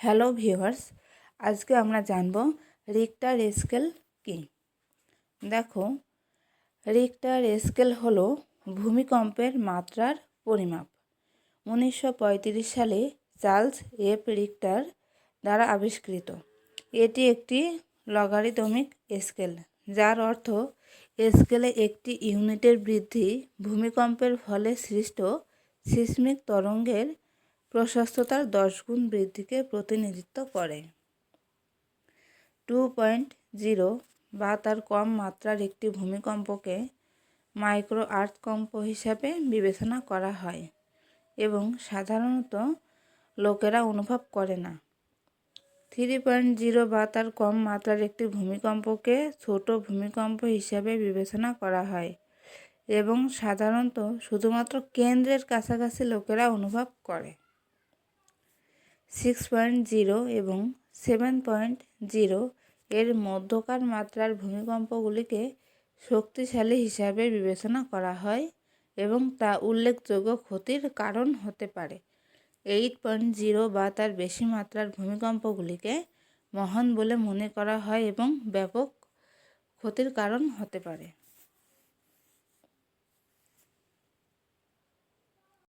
Hello viewers, আজকে আমরা জানব রিক্টার স্কেল কি। দেখো, রিক্টার স্কেল হলো ভূমিকম্পের মাত্রার পরিমাপ। উনিশশো পঁয়ত্রিশ সালে চার্লস এফ রিক্টার দ্বারা আবিষ্কৃত। এটি একটি লগারিদমিক স্কেল, যার অর্থ স্কেলে একটি ইউনিটের বৃদ্ধি ভূমিকম্পের ফলে সৃষ্ট সিসমিক তরঙ্গের প্রশস্ততার দশ গুণ বৃদ্ধিকে প্রতিনিধিত্ব করে। টু পয়েন্ট জিরো বা তার কম মাত্রার একটি ভূমিকম্পকে মাইক্রো আর্থকম্প হিসাবে বিবেচনা করা হয় এবং সাধারণত লোকেরা অনুভব করে না। থ্রি পয়েন্ট জিরো বা তার কম মাত্রার একটি ভূমিকম্পকে ছোট ভূমিকম্প হিসাবে বিবেচনা করা হয় এবং সাধারণত শুধুমাত্র কেন্দ্রের কাছাকাছি লোকেরা অনুভব করে। সিক্স পয়েন্ট জিরো এবং সেভেন পয়েন্ট জিরো এর মধ্যকার মাত্রার ভূমিকম্পগুলিকে শক্তিশালী হিসাবে বিবেচনা করা হয় এবং তা উল্লেখযোগ্য ক্ষতির কারণ হতে পারে। এইট পয়েন্ট জিরো বা তার বেশি মাত্রার ভূমিকম্পগুলিকে মহান বলে মনে করা হয় এবং ব্যাপক ক্ষতির কারণ হতে পারে।